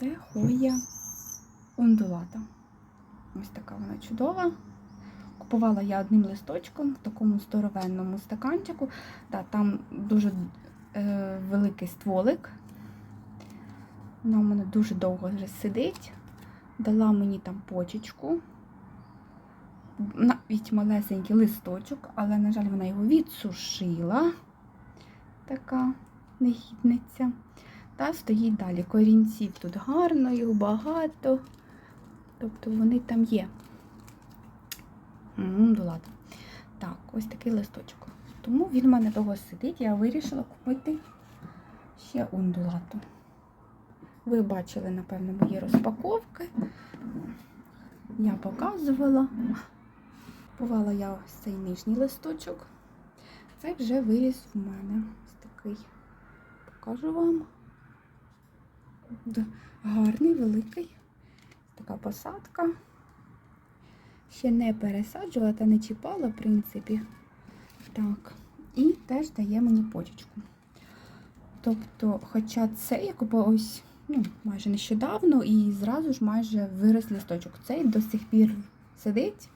Це хоя ондулата. Ось така вона чудова. Купувала я одним листочком в такому здоровенному стаканчику. Да, там дуже е, великий стволик. Вона у мене дуже довго вже сидить. Дала мені там почечку. Навіть малесенький листочок, але, на жаль, вона його відсушила. Така негідниця. Та стоїть далі. Корінців тут гарно, їх багато. Тобто вони там є. Ну, ладно. Так, ось такий листочок. Тому він в мене довго сидить, я вирішила купити ще ундулату. Ви бачили, напевно, мої розпаковки. Я показувала. Купувала я ось цей нижній листочок. Це вже виріс в мене. Ось такий. Покажу вам. Гарний, великий. Така посадка. Ще не пересаджувала та не чіпала, в принципі. Так. І теж дає мені почечку. Тобто, хоча це я купила ось ну, майже нещодавно і зразу ж майже вирос листочок. Цей до сих пір сидить.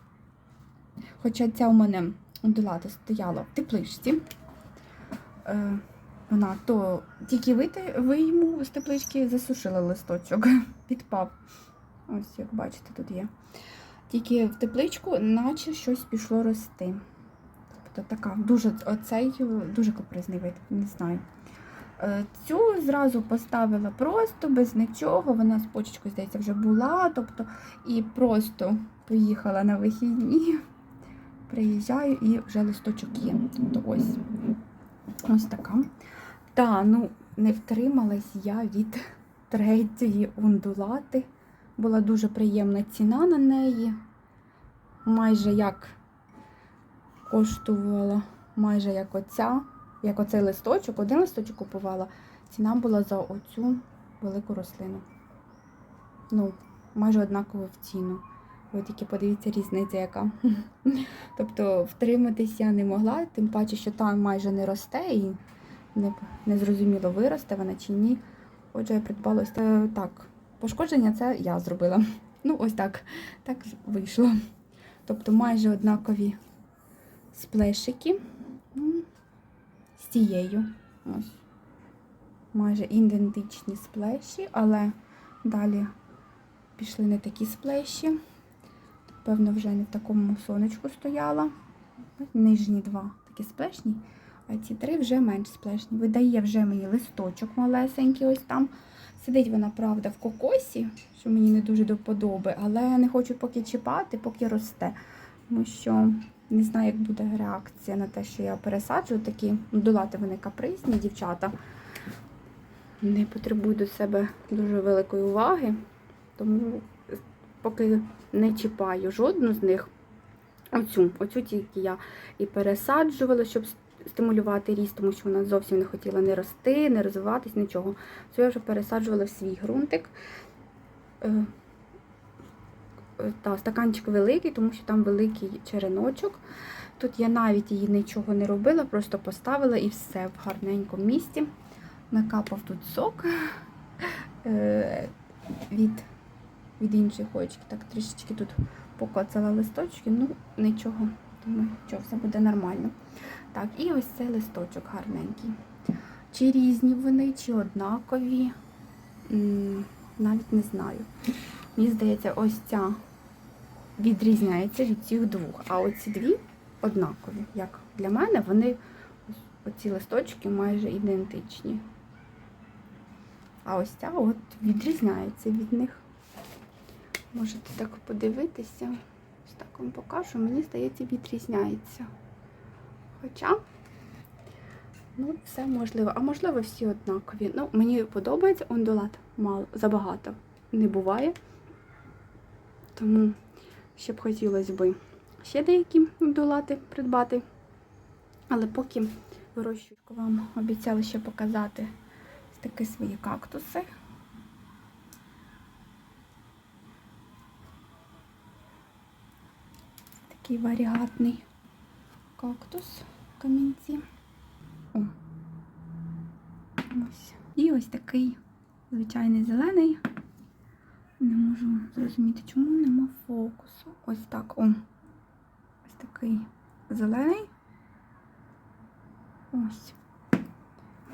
Хоча ця у мене ондулата стояла в тепличці. Вона то тільки вийти, вийму з теплички, засушила листочок, підпав. Ось, як бачите, тут є. Тільки в тепличку, наче щось пішло рости. Тобто така дуже оцей дуже капризний вид, не знаю. Е, Цю зразу поставила просто без нічого. Вона з почечкою, здається, вже була. Тобто, і просто поїхала на вихідні. Приїжджаю і вже листочок є. Тобто ось ось така. Та, ну, не втрималась я від третьої ондулати. Була дуже приємна ціна на неї. Майже як коштувала, майже як оця, як оцей листочок, один листочок купувала. Ціна була за оцю велику рослину. Ну, майже однаково в ціну. Ви тільки подивіться різниця яка. Тобто втриматись я не могла, тим паче, що там майже не росте і не, не виросте вона чи ні. Отже, я придбала ось те- так. Пошкодження це я зробила. Ну, ось так. Так вийшло. Тобто майже однакові сплешики з цією. Ось. Майже ідентичні сплеші, але далі пішли не такі сплеші. Певно, вже не в такому сонечку стояла. Нижні два такі сплешні, а ці три вже менш сплешні. Видає вже мені листочок малесенький, ось там. Сидить вона, правда, в кокосі, що мені не дуже до вподоби, але не хочу поки чіпати, поки росте. Тому що не знаю, як буде реакція на те, що я пересаджую такі долати вони капризні дівчата. Не потребують до себе дуже великої уваги. Тому поки не чіпаю жодну з них. Оцю, оцю тільки я і пересаджувала, щоб стимулювати ріст, тому що вона зовсім не хотіла не рости, не розвиватись, нічого. Цю я вже пересаджувала в свій ґрунтик. Е, е, Та, стаканчик великий, тому що там великий череночок. Тут я навіть її нічого не робила, просто поставила і все в гарненькому місці. Накапав тут сок е, від, від інших очок. Так, трішечки тут покоцала листочки, ну нічого. Думаю, що все буде нормально. Так, і ось цей листочок гарненький. Чи різні вони, чи однакові, навіть не знаю. Мені здається, ось ця відрізняється від цих двох. А оці дві однакові. Як для мене, вони оці листочки майже ідентичні. А ось ця от відрізняється від них. Можете так подивитися. Ось так вам покажу. Мені здається, відрізняється. Хоча, ну, все можливо. А можливо, всі однакові. Ну, мені подобається ондулат. Мало, забагато не буває. Тому ще б хотілося б ще деякі ондулати придбати. Але поки вирощую, вам обіцяла ще показати такі свої кактуси. Такий варіатний кактус камінці. О. Ось. І ось такий звичайний зелений Не можу зрозуміти, чому нема фокусу. Ось так. О. Ось такий зелений. Ось.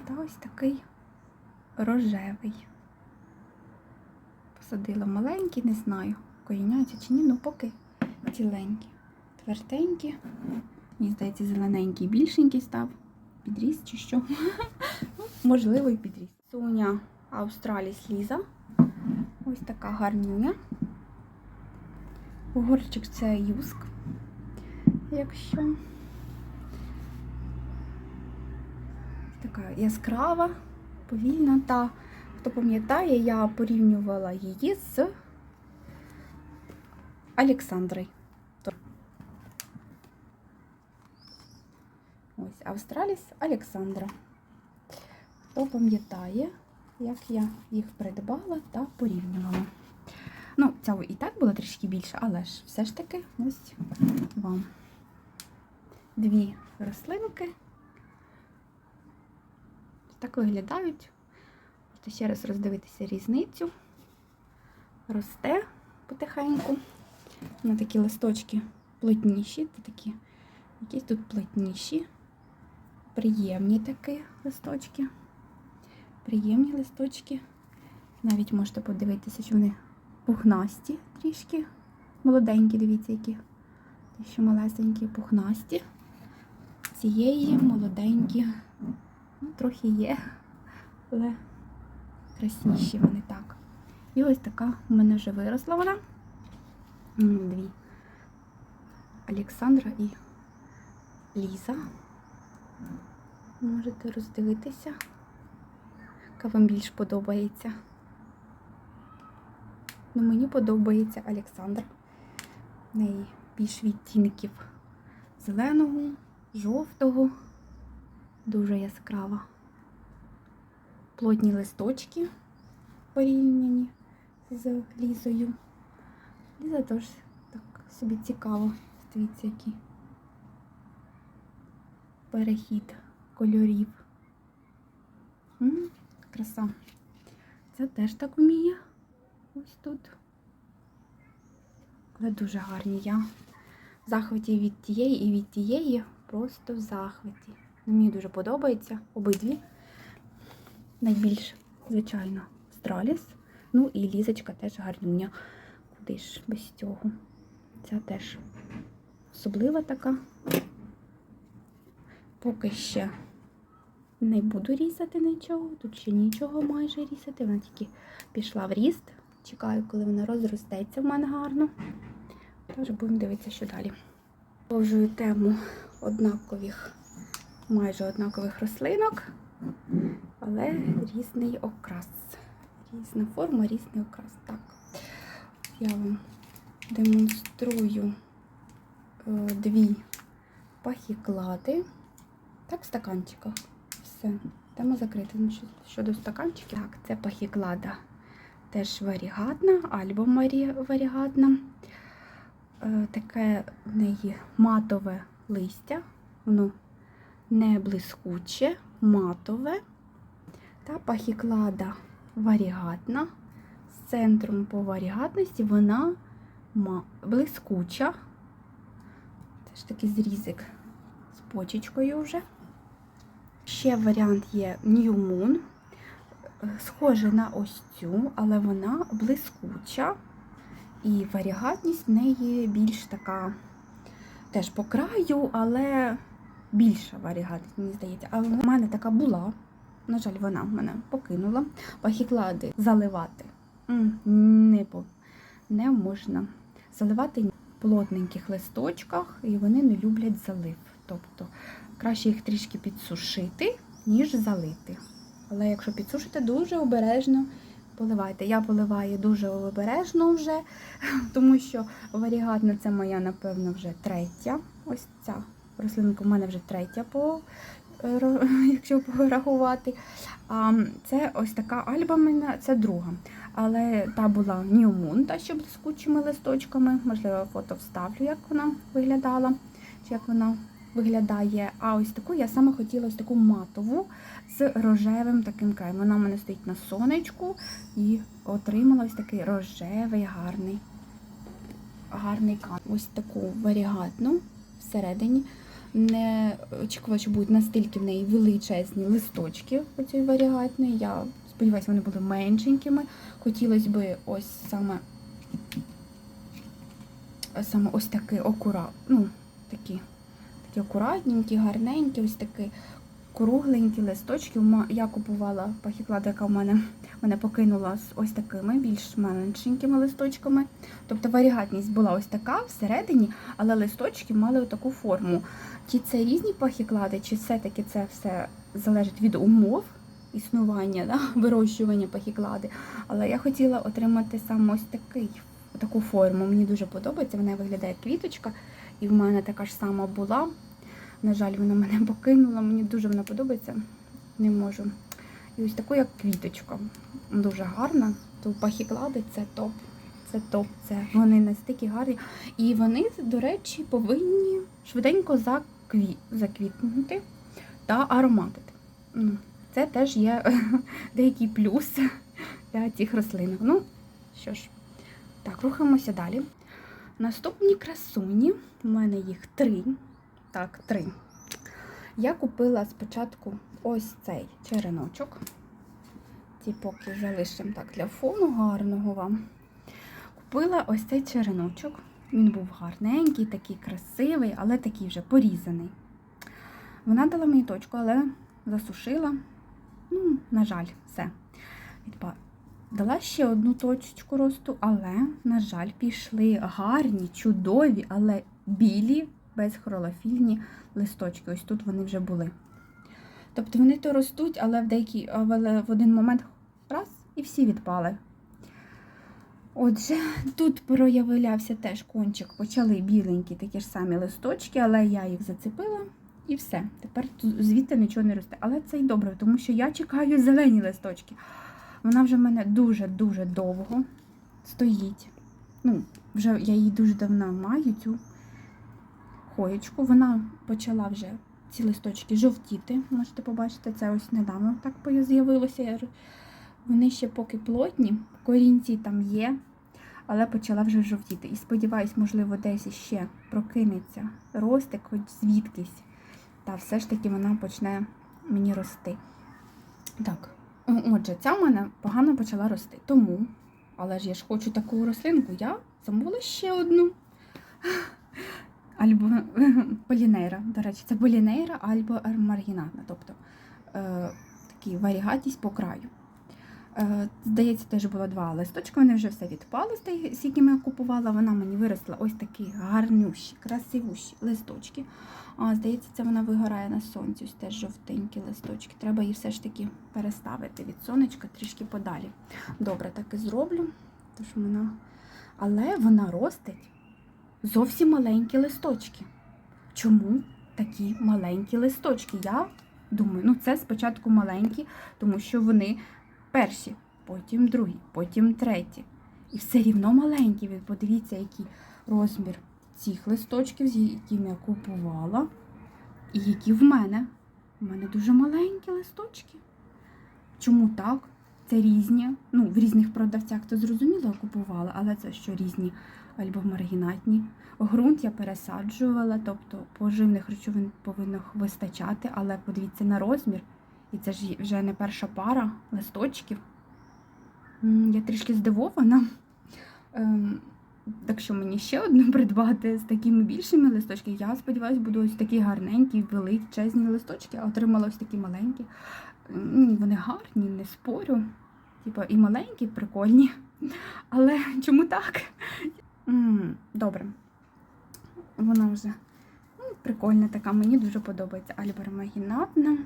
Та ось такий рожевий. Посадила маленький, не знаю, коріняються чи ні, ну поки ціленькі. Тверденькі. Мені здається, зелененький більшенький став. Підріс чи що? ну, можливо, і підріс. Соня Австраліс Ліза. Ось така гарнюня. Горчик це юск. Якщо така яскрава, повільна. Та, хто пам'ятає, я порівнювала її з Олександрою. Ось Австраліс Олександра. Хто пам'ятає, як я їх придбала та порівнювала. Ну, ця і так була трішки більше, але ж все ж таки ось вам дві рослинки. Так виглядають. Можете ще раз роздивитися різницю. Росте потихеньку. На такі листочки плотніші, та такі якісь тут плотніші. Приємні такі листочки. Приємні листочки. Навіть можете подивитися, що вони пухнасті трішки. Молоденькі, дивіться, які. Що малесенькі, пухнасті. Цієї молоденькі. Ну, трохи є, але красніші вони так. І ось така у мене вже виросла вона. Дві. Олександра і Ліза. Можете роздивитися, яка вам більш подобається. Ну, мені подобається Олександр. В неї більш відтінків зеленого, жовтого, дуже яскрава. Плотні листочки порівняні з Лізою. Ліза теж так собі цікаво. Дивіться, який перехід кольорів. М, краса. Це теж так вміє. Ось тут. Але дуже гарні. Я в захваті від тієї і від тієї просто в захваті. Мені дуже подобається обидві. Найбільш, звичайно, Страліс. Ну і лізочка теж гарнюня. Куди ж без цього? Ця теж особлива така. Поки ще не буду різати нічого. Тут ще нічого майже різати. Вона тільки пішла в ріст. Чекаю, коли вона розростеться в мене гарно. Тож будемо дивитися, що далі. Продовжую тему однакових, майже однакових рослинок, але різний окрас. Різна форма, різний окрас. Так, я вам демонструю е, дві пахіклади. Так, в стаканчиках. Все. Тема закрита. Ну, Щодо стаканчиків. Так, це пахіклада теж варігатна, альбо варігатна. Е, Таке в неї матове листя. Воно не блискуче, матове. Та пахіклада варігатна. З центром по варігатності вона блискуча. Теж такий зрізик з почечкою вже. Ще варіант є New Moon. Схоже на ось цю, але вона блискуча. І варігатність в неї більш така теж по краю, але більша варігатність, мені здається. Але в мене така була. На жаль, вона в мене покинула. Пахіклади заливати не, не можна. Заливати в плотненьких листочках, і вони не люблять залив. Тобто краще їх трішки підсушити, ніж залити. Але якщо підсушите, дуже обережно поливайте. Я поливаю дуже обережно вже, тому що варігатна це моя, напевно, вже третя. Ось ця рослинка в мене вже третя, по, е, якщо порахувати. А це ось така альба мене, це друга. Але та була Moon, що блискучими листочками. Можливо, фото вставлю, як вона виглядала, чи як вона виглядає. А ось таку я саме хотіла ось таку матову з рожевим таким краєм. Вона в мене стоїть на сонечку і отримала ось такий рожевий гарний гарний кан. Ось таку варігатну всередині. Не очікувала, що будуть настільки в неї величезні листочки оцієї варігатної. Я сподіваюся, вони були меншенькими. Хотілося б ось саме саме ось такий акура, ну, такі, такі акуратненькі, гарненькі, ось такі кругленькі листочки. Я купувала пахіклада, яка в мене, мене покинула з ось такими більш меншенькими листочками. Тобто варігатність була ось така всередині, але листочки мали таку форму. Чи це різні пахіклади, чи все-таки це все залежить від умов існування, да? вирощування пахіклади. Але я хотіла отримати саме ось такий, таку форму. Мені дуже подобається, вона виглядає як квіточка, і в мене така ж сама була. На жаль, вона мене покинула, мені дуже вона подобається, не можу. І ось таку, як квіточка. Дуже гарна. То пахіклади це топ. Це топ, це вони настільки гарні. І вони, до речі, повинні швиденько закві... заквітнути та ароматити. Ну, Це теж є деякий плюс для цих рослинок. Ну, що ж, так, рухаємося далі. Наступні красуні, у мене їх три. Так, три. Я купила спочатку ось цей череночок. Ці поки залишимо так для фону гарного вам. Купила ось цей череночок. Він був гарненький, такий красивий, але такий вже порізаний. Вона дала мені точку, але засушила. Ну, на жаль, все. Дала ще одну точечку росту, але, на жаль, пішли гарні, чудові, але білі, безхролофільні листочки. Ось тут вони вже були. Тобто вони то ростуть, але в деякий, в один момент раз і всі відпали. Отже, тут проявлявся теж кончик, почали біленькі такі ж самі листочки, але я їх зацепила і все. Тепер звідти нічого не росте. Але це й добре, тому що я чекаю зелені листочки. Вона вже в мене дуже-дуже довго стоїть. Ну, вже я її дуже давно маю, цю хоєчку. Вона почала вже ці листочки жовтіти. Можете побачити, це ось недавно так з'явилося. Вони ще поки плотні, корінці там є, але почала вже жовтіти. І сподіваюсь, можливо, десь ще прокинеться ростик, хоч звідкись. Та все ж таки вона почне мені рости. Так, отже, ця в мене погано почала рости. Тому, але ж я ж хочу таку рослинку, я замовила ще одну. Альбо полінейра. До речі, це полінейра або маргінатна, тобто е, такий варігатність по краю. Е, здається, теж було два листочки, вони вже все відпали з якими я купувала. Вона мені виросла ось такі гарнющі, красивущі листочки. А, здається, це вона вигорає на сонці, ось теж жовтенькі листочки. Треба її все ж таки переставити від сонечка трішки подалі. Добре, так і зроблю. Тож вона... Але вона ростить зовсім маленькі листочки. Чому такі маленькі листочки? Я думаю, ну це спочатку маленькі, тому що вони перші, потім другі, потім треті. І все рівно маленькі. Ви подивіться, який розмір цих листочків, якими я купувала, і які в мене. У мене дуже маленькі листочки. Чому так? Це різні. Ну, в різних продавцях то зрозуміло купувала, але це що різні або маргінатні. Грунт я пересаджувала, тобто поживних речовин повинно вистачати, але подивіться на розмір. І це ж вже не перша пара листочків. Я трішки здивована. Ем, Так що мені ще одну придбати з такими більшими листочками. Я сподіваюся, буду ось такі гарненькі, величезні листочки, а отримала ось такі маленькі. Вони гарні, не спорю. Типа і маленькі, прикольні. Але чому так? Добре. Вона вже ну, прикольна така, мені дуже подобається альбермагінатна.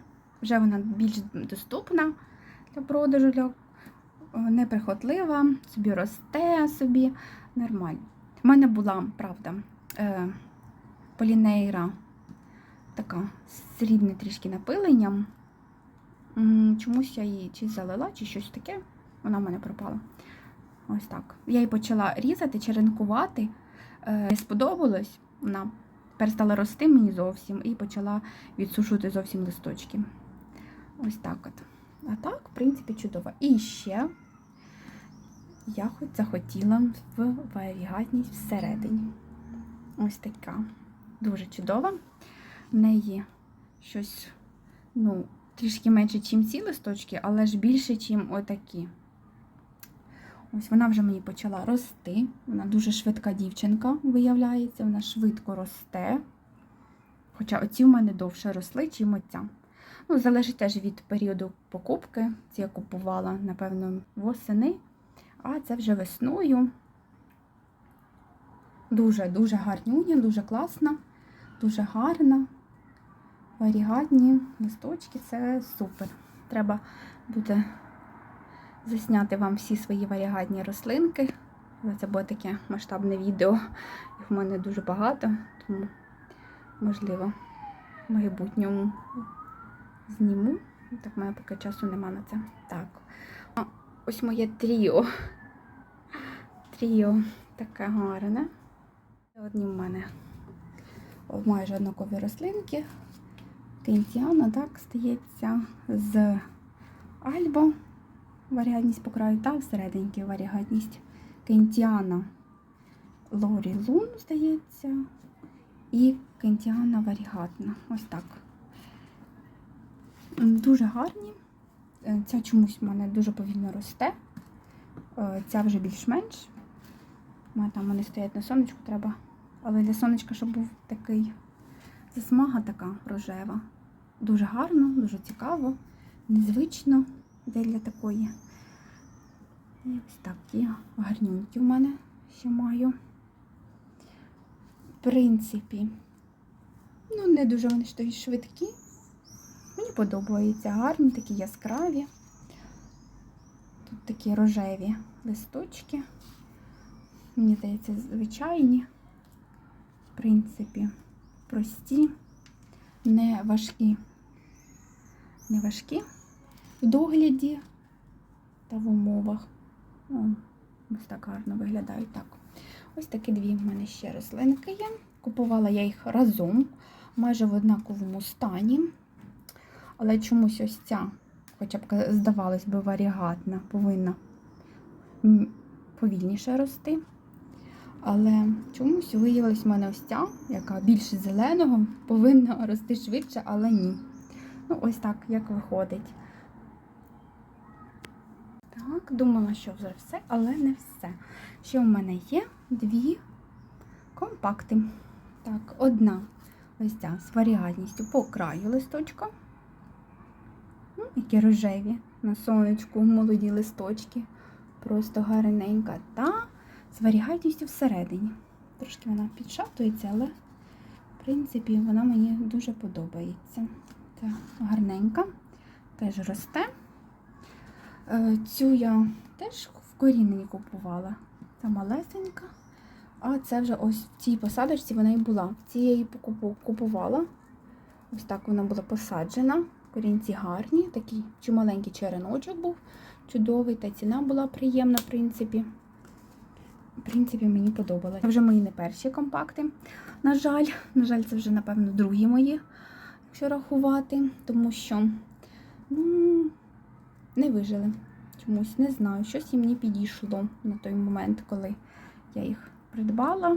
Вже вона більш доступна для продажу, для е, неприхотлива, собі росте собі нормально. У мене була, правда, е, полінейра така срібне трішки напиленням. Чомусь я її чи залила, чи щось таке. Вона в мене пропала. Ось так. Я її почала різати, черенкувати. Е, Не сподобалось. Вона Тепер стала рости мені зовсім і почала відсушувати зовсім листочки. Ось так от. А так, в принципі, чудово. І ще я хоч захотіла в варігатність всередині. Ось така. Дуже чудова. В неї щось, ну, трішки менше, ніж ці листочки, але ж більше, ніж отакі. Ось вона вже мені почала рости. Вона дуже швидка дівчинка, виявляється, вона швидко росте. Хоча оці в мене довше росли, чим оця. Ну, залежить теж від періоду покупки. Ці я купувала, напевно, восени. А це вже весною. Дуже-дуже гарнюня, дуже класна, дуже гарна. Варігатні листочки це супер. Треба буде засняти вам всі свої варігатні рослинки. Це буде таке масштабне відео. Їх в мене дуже багато, тому, можливо, в майбутньому зніму. Так, в мене поки часу нема на це. Так. Ось моє тріо. Тріо таке гарне. Одні в мене майже однакові рослинки. Кентіана, так, стається з Альбо варіагатність по краю та всерединки варіагатність Кентіана Лорі Лун, здається, і Кентіана варігатна. Ось так. Дуже гарні. Е, Ця чомусь в мене дуже повільно росте. Е, Ця вже більш-менш. Там вони стоять на сонечку, треба. Але для сонечка, щоб був такий засмага така рожева. Дуже гарно, дуже цікаво, незвично де для такої. Ось такі гарнюнькі в мене ще маю. В принципі, ну, не дуже вони ж такі швидкі. Мені подобаються гарні, такі яскраві. Тут такі рожеві листочки. Мені здається, звичайні. В принципі, прості, не важкі. Не важкі в догляді та в умовах. Ось так гарно виглядають так. Ось такі дві в мене ще рослинки є. Купувала я їх разом, майже в однаковому стані. Але чомусь ось ця, хоча б здавалось би, варігатна, повинна повільніше рости. Але чомусь виявилась в мене ось ця, яка більше зеленого, повинна рости швидше, але ні. Ну, ось так, як виходить. Так, думала, що вже все, але не все. Ще в мене є дві компакти. Так, одна ось ця з варіатністю по краю листочка. Ну, які рожеві на сонечку, молоді листочки. Просто гарненька. Та з варігатністю всередині. Трошки вона підшатується, але, в принципі, вона мені дуже подобається. Це гарненька, теж росте. Е, Цю я теж в корінні купувала. Це малесенька. А це вже ось в цій посадочці вона і була. В цій я її купувала. Ось так вона була посаджена. Корінці гарні, такий чималенький череночок був, чудовий, та ціна була приємна, в принципі. В принципі, мені подобалося. Це вже мої не перші компакти. На жаль, на жаль, це вже, напевно, другі мої, якщо рахувати, тому що ну, не вижили. Чомусь не знаю, щось їм не підійшло на той момент, коли я їх придбала.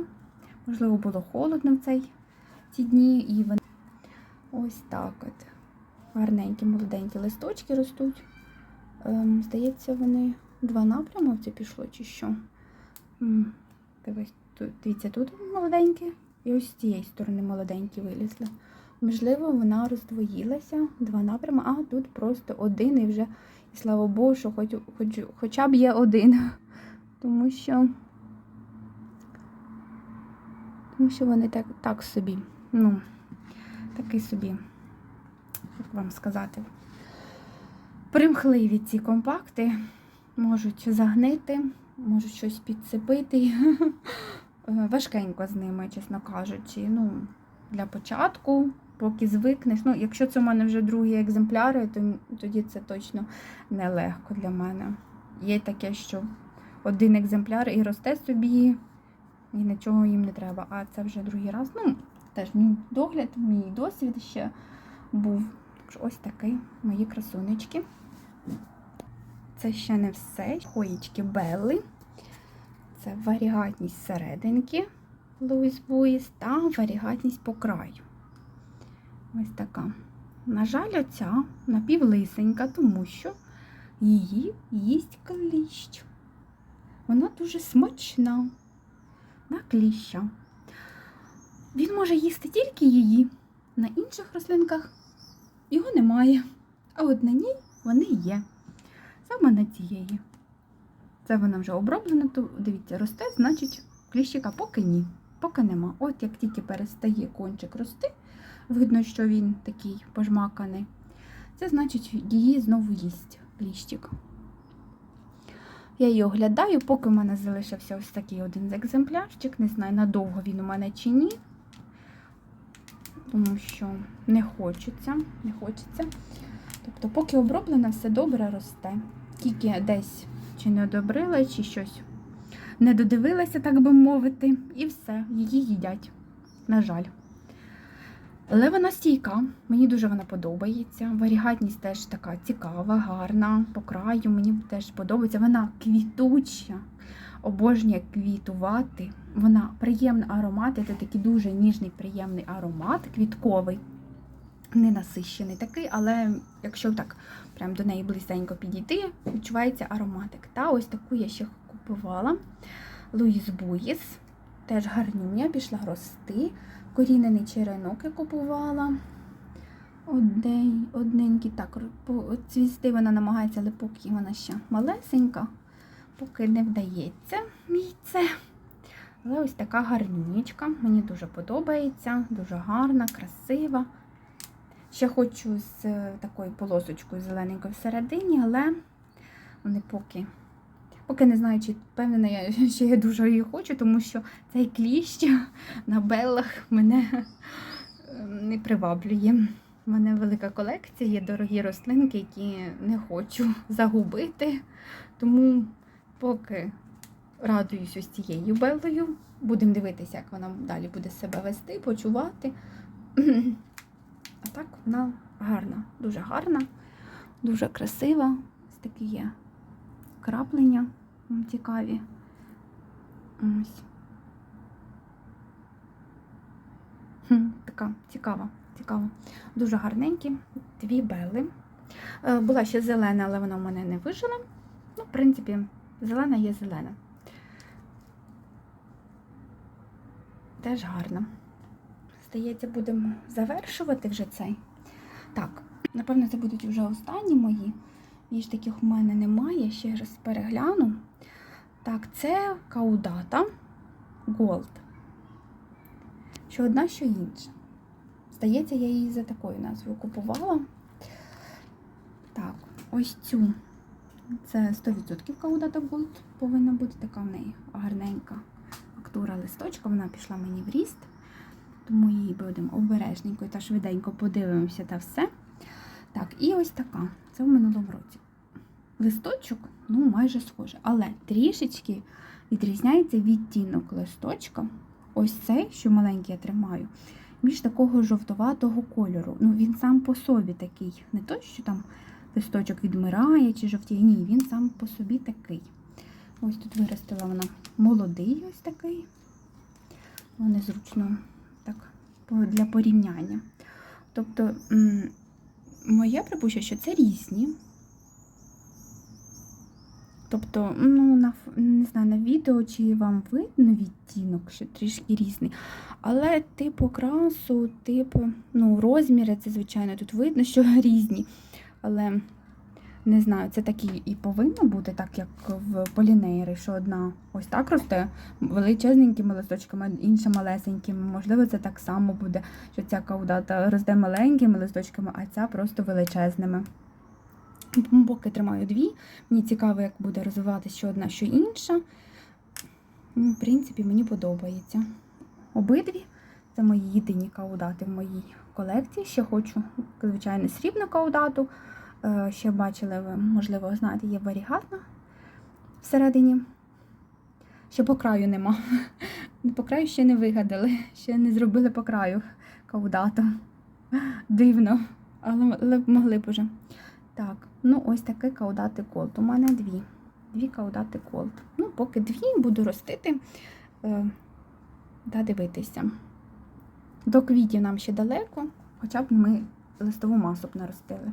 Можливо, було холодно в цей ці дні, і вони ось так от. Гарненькі, молоденькі листочки ростуть. Ем, здається, вони два напрями в це пішло, чи що. Дивись, тут, дивіться, тут молоденькі, і ось з цієї сторони молоденькі вилізли. Можливо, вона роздвоїлася, два напрями, а тут просто один і вже, слава Богу, що хоч, хоч, хоча б є один. Тому що, тому що вони так, так собі. Ну, такий собі, як вам сказати, примхливі ці компакти можуть загнити, можуть щось підцепити. Е, Важкенько з ними, чесно кажучи. Ну, для початку, поки звикнеш. Ну, якщо це в мене вже другі екземпляри, то тоді це точно нелегко для мене. Є таке, що один екземпляр і росте собі, і нічого їм не треба. А це вже другий раз. Ну, теж мій догляд, мій досвід ще був. Ось такий мої красунечки. Це ще не все. Хоїчки Белли. Це варігатність серединки Луїс Буїс та варігатність по краю. Ось така. На жаль, оця напівлисенька, тому що її їсть кліщ. Вона дуже смачна на кліща. Він може їсти тільки її. На інших рослинках його немає. А от на ній вони є. Саме на цієї. Це вона вже оброблена, то дивіться, росте, значить кліщика поки ні, поки нема. От як тільки перестає кончик рости, видно, що він такий пожмаканий. Це значить, її знову їсть кліщик. Я її оглядаю, поки в мене залишився ось такий один екземплярчик. Не знаю, надовго він у мене чи ні. Тому що не хочеться, не хочеться. Тобто, поки оброблена, все добре росте. Тільки десь чи не одобрила, чи щось не додивилася, так би мовити, і все, її їдять. На жаль. Але вона стійка, мені дуже вона подобається. Варігатність теж така цікава, гарна. По краю мені теж подобається. Вона квітуча, обожнює квітувати. Вона приємний аромат, це такий дуже ніжний, приємний аромат, квітковий, ненасищений такий, але якщо так прям до неї близенько підійти, відчувається ароматик. Та ось таку я ще купувала. Луїс Буїс. Теж гарнюня, пішла рости. Корінений черенок я купувала. Однень, одненький, так, цвісти вона намагається, але поки вона ще малесенька, поки не вдається мій це. Але ось така гарнючка. Мені дуже подобається, дуже гарна, красива. Ще хочу з е, такою полосочкою зелененькою всередині, але вони поки. Поки не знаю, чи впевнена, я, що я дуже її хочу, тому що цей кліщ на беллах мене е, не приваблює. У мене велика колекція, є дорогі рослинки, які не хочу загубити. Тому поки радуюсь ось цією беллою, будемо дивитися, як вона далі буде себе вести, почувати. А так вона гарна, дуже гарна, дуже красива. Ось такі є краплення м, цікаві. Ось. Така цікава, цікава. Дуже гарненькі. Дві бели. Е, Була ще зелена, але вона в мене не вижила. Ну, в принципі, зелена є зелена. Теж гарна. Здається, будемо завершувати вже цей. Так, напевно, це будуть вже останні мої. Більш таких у мене немає. Ще раз перегляну. Так, це каудата Gold. Що одна, що інша. Здається, я її за такою назвою купувала. Так, ось цю. Це 100% каудата Gold повинна бути така в неї гарненька фактура листочка. Вона пішла мені в ріст. Тому її будемо обережненько та швиденько подивимося та все. Так, і ось така. Це в минулому році. Листочок, ну, майже схожий, але трішечки відрізняється відтінок листочка. Ось цей, що маленький я тримаю, більш такого жовтоватого кольору. Ну, він сам по собі такий. Не то, що там листочок відмирає чи жовтіє. Ні, він сам по собі такий. Ось тут виростила вона молодий ось такий. Вони зручно так для порівняння. Тобто, моє припущення, що це різні. Тобто, ну, на, не знаю, на відео чи вам видно відтінок, що трішки різний. Але тип окрасу, типу, ну, розміри, це, звичайно, тут видно, що різні. Але не знаю, це так і, і повинно бути, так як в полінейри, що одна ось так росте величезненькими листочками, інша малесенькими. Можливо, це так само буде, що ця каудата росте маленькими листочками, а ця просто величезними. Поки тримаю дві. Мені цікаво, як буде розвиватися що одна, що інша. Ну, В принципі, мені подобається. Обидві це мої єдині каудати в моїй колекції. Ще хочу, звичайно, срібну каудату. Е, Ще бачили ви, можливо, знаєте, є варігатна всередині. Ще по краю нема. По краю ще не вигадали, ще не зробили по краю каудату. Дивно, але, могли б уже. Так, ну ось такий каудати колт. У мене дві. Дві каудати колт. Ну, поки дві буду ростити е, та дивитися. До квітів нам ще далеко, хоча б ми листову масу б наростили.